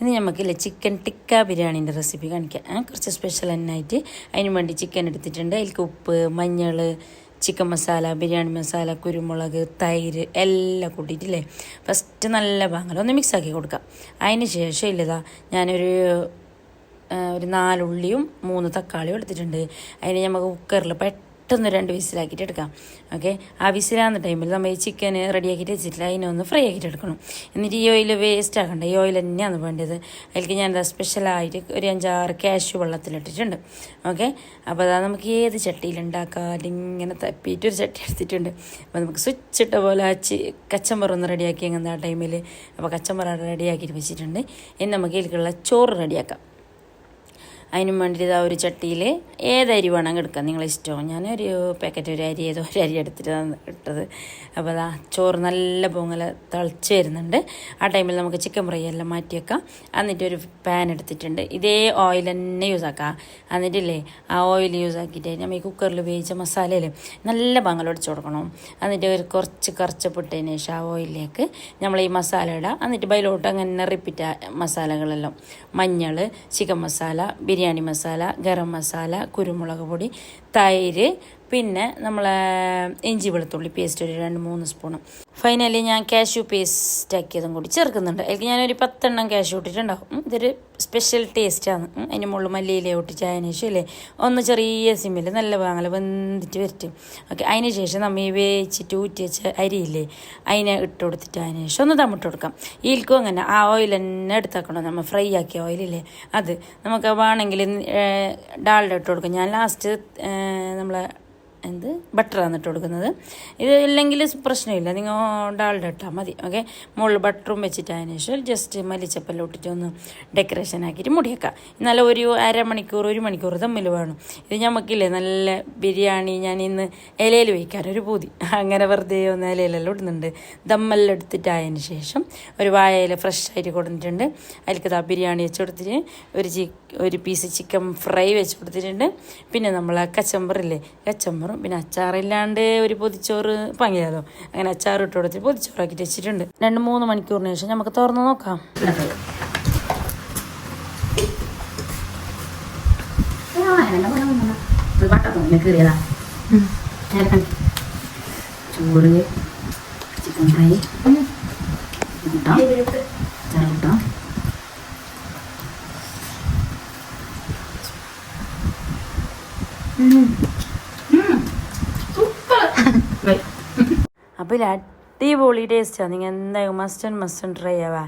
ഇന്ന് നമുക്കില്ല chicken tikka ബിരിയാണീന്റെ recipe കാണിക്കാം. കുറച്ച് സ്പെഷ്യൽ ആയിട്ട് അതിന് വേണ്ടി ചിക്കൻ എടുത്തിട്ടുണ്ട്. അതിൽക്ക് ഉപ്പ് മഞ്ഞൾ ചിക്കൻ മസാല ബിരിയാണി മസാല കുരുമുളക് തൈര് എല്ലാം കൂട്ടിയിട്ടില്ലേ? ഫസ്റ്റ് നല്ല പാങ്ങൽ ഒന്ന് മിക്സ് ആക്കി കൊടുക്കാം. അതിന് ശേഷം ഇല്ലതാ ഞാനൊരു ഒരു നാലുള്ളിയും മൂന്ന് തക്കാളിയും എടുത്തിട്ടുണ്ട്. അതിന് നമുക്ക് കുക്കറിൽ പെട്ടെന്ന് രണ്ട് വിസിലാക്കിയിട്ട് എടുക്കാം. ഓക്കെ ആ വിസിലാകുന്ന ടൈമിൽ നമ്മൾ ഈ ചിക്കൻ റെഡിയാക്കിയിട്ട് വെച്ചിട്ടില്ല. അതിനൊന്ന് ഫ്രൈ ആക്കിയിട്ട് എടുക്കണം. എന്നിട്ട് ഈ ഓയിൽ വേസ്റ്റ് ആക്കണ്ട. ഈ ഓയിൽ തന്നെയാണ് വേണ്ടത്. അതിലേക്ക് ഞാൻ എന്താ സ്പെഷ്യലായിട്ട് ഒരു അഞ്ചാറ് ക്യാഷ് വെള്ളത്തിലിട്ടിട്ടുണ്ട്. ഓക്കെ അപ്പോൾ അതാ നമുക്ക് ഏത് ചട്ടിയിൽ ഉണ്ടാക്കാം? തപ്പിയിട്ടൊരു ചട്ടി എടുത്തിട്ടുണ്ട്. അപ്പോൾ നമുക്ക് സ്വിച്ച് ഇട്ട പോലെ ആ ചി കച്ചമ്പർ ഒന്ന് റെഡിയാക്കി അങ്ങനെ ആ ടൈമിൽ അപ്പോൾ കച്ചമ്പറ റെഡിയാക്കിയിട്ട് വെച്ചിട്ടുണ്ട്. ഇനി നമുക്ക് ഇതിലേക്കുള്ള ചോറ് റെഡിയാക്കാം അതിനും വേണ്ടിയിട്ട് ആ ഒരു ചട്ടിയിൽ ഏത് അരി വേണമെങ്കിൽ എടുക്കാം. ഞാൻ ഞാനൊരു പാക്കറ്റ് ഒരു അരി ഏതോ ഒരു അരി എടുത്തിട്ടാണ് ഇട്ടത്. അപ്പോൾ അതാ ചോറ് നല്ല പൊങ്ങല തിളച്ച് വരുന്നുണ്ട്. ആ ടൈമിൽ നമുക്ക് ചിക്കൻ ഫ്രൈ എല്ലാം മാറ്റി വെക്കാം. എന്നിട്ട് ഒരു പാൻ എടുത്തിട്ടുണ്ട്. ഇതേ ഓയിൽ തന്നെ യൂസ് ആക്കാം. എന്നിട്ടില്ലേ ആ ഓയിൽ യൂസ് ആക്കിയിട്ട് നമ്മൾ ഈ കുക്കറിൽ ഉപയോഗിച്ച മസാലയിൽ നല്ല പങ്കൽ ഒടിച്ചു കൊടുക്കണം. എന്നിട്ട് ഒരു കുറച്ച് കറച്ചപ്പെട്ടതിന് ശേഷം ആ ഓയിലിലേക്ക് നമ്മൾ ഈ മസാല ഇടാം. എന്നിട്ട് ബൈലോട്ട് അങ്ങനെ റിപ്പീറ്റ് മസാലകളെല്ലാം. മഞ്ഞൾ ചിക്കൻ മസാല ബിരിയാണി മസാല ഗരം മസാല കുരുമുളക് പൊടി തൈര് പിന്നെ നമ്മൾ ഇഞ്ചി വെളുത്തുള്ളി പേസ്റ്റ് ഒരു രണ്ട് മൂന്ന് സ്പൂണ് ഫൈനലി ഞാൻ കാഷ്യൂ പേസ്റ്റ് ആക്കിയതും കൂടി ചേർക്കുന്നുണ്ട്. അതിൽ ഞാനൊരു പത്തെണ്ണം കാഷ്യൂ ഇട്ടിട്ടുണ്ടാവും. ഇതൊരു സ്പെഷ്യൽ ടേസ്റ്റാണ് അതിന് മുകളിൽ മല്ലിയില ഒട്ടിച്ച് ശേഷം ഇല്ലേ ഒന്ന് ചെറിയ സിമ്മിൽ നല്ല വാങ്ങൽ വെന്തിട്ട് വരട്ടും. ഓക്കെ അതിന് ശേഷം നമ്മൾ ഈ വേവിച്ചിട്ട് ഊറ്റി വെച്ച അരിയില്ലേ അതിനെ ഇട്ട് കൊടുത്തിട്ട് അതിന് ശേഷം ഒന്ന് തമ്മിട്ട് കൊടുക്കാം. ഈൽക്കും അങ്ങനെ ആ ഓയിൽ തന്നെ എടുത്താക്കണം? നമ്മൾ ഫ്രൈ ആക്കിയ ഓയിലില്ലേ അത്. നമുക്ക് വേണമെങ്കിൽ ഡാൾഡ ഇട്ട് കൊടുക്കാം. ഞാൻ ലാസ്റ്റ് നമ്മളെ എന്ത്? ബട്ടറാണ് ഇട്ട് കൊടുക്കുന്നത്. ഇത് ഇല്ലെങ്കിൽ പ്രശ്നമില്ല. നിങ്ങൾ ഡാൾഡ ഇട്ടാൽ മതി. ഓക്കെ മുകളിൽ ബട്ടറും വെച്ചിട്ടതിന് ശേഷം ജസ്റ്റ് മല്ലിച്ചപ്പെല്ലാം ഇട്ടിട്ട് ഒന്ന് ഡെക്കറേഷൻ ആക്കിയിട്ട് മുടിയേക്കാം. നല്ല ഒരു അരമണിക്കൂർ ഒരു മണിക്കൂർ തമ്മിൽ വേണം. ഇത് ഞമ്മക്കില്ലേ നല്ല ബിരിയാണി ഞാൻ ഇന്ന് ഇലയിൽ വയ്ക്കാൻ ഒരു പൂതി. അങ്ങനെ വെറുതെ ഒന്ന് ഇലയിലെല്ലാം ഇടുന്നുണ്ട്. ദമ്മെല്ലാം എടുത്തിട്ടായതിന് ശേഷം ഒരു വായയിൽ ഫ്രഷ് ആയിട്ട് കൊടുത്തിട്ടുണ്ട്. അതിലേക്ക് ആ ബിരിയാണി വെച്ച് കൊടുത്തിട്ട് ഒരു ഒരു പീസ് ചിക്കൻ ഫ്രൈ വെച്ച് കൊടുത്തിട്ടുണ്ട്. പിന്നെ നമ്മൾ കച്ചമ്പറില്ലേ? കച്ചമ്പറും പിന്നെ അച്ചാറില്ലാണ്ട് ഒരു പൊതിച്ചോറ് പങ്കിയാലോ അങ്ങനെ അച്ചാർ ഇട്ട് കൊടുത്തിട്ട് പൊതിച്ചോറാക്കിയിട്ട് വെച്ചിട്ടുണ്ട്. രണ്ട് മൂന്ന് മണിക്കൂറിന് ശേഷം നമുക്ക് തുറന്ന് നോക്കാം. ചോറ് ചിക്കൻ ഫ്രൈ കൂട്ടാം കൂട്ടാം അപ്പോൾ ഇതിൽ അടിപൊളി ടേസ്റ്റാണ് നിങ്ങൾ എന്തായാലും മസ്റ്റ് ആൻഡ് മസ്റ്റ് ട്രൈ ആവാ.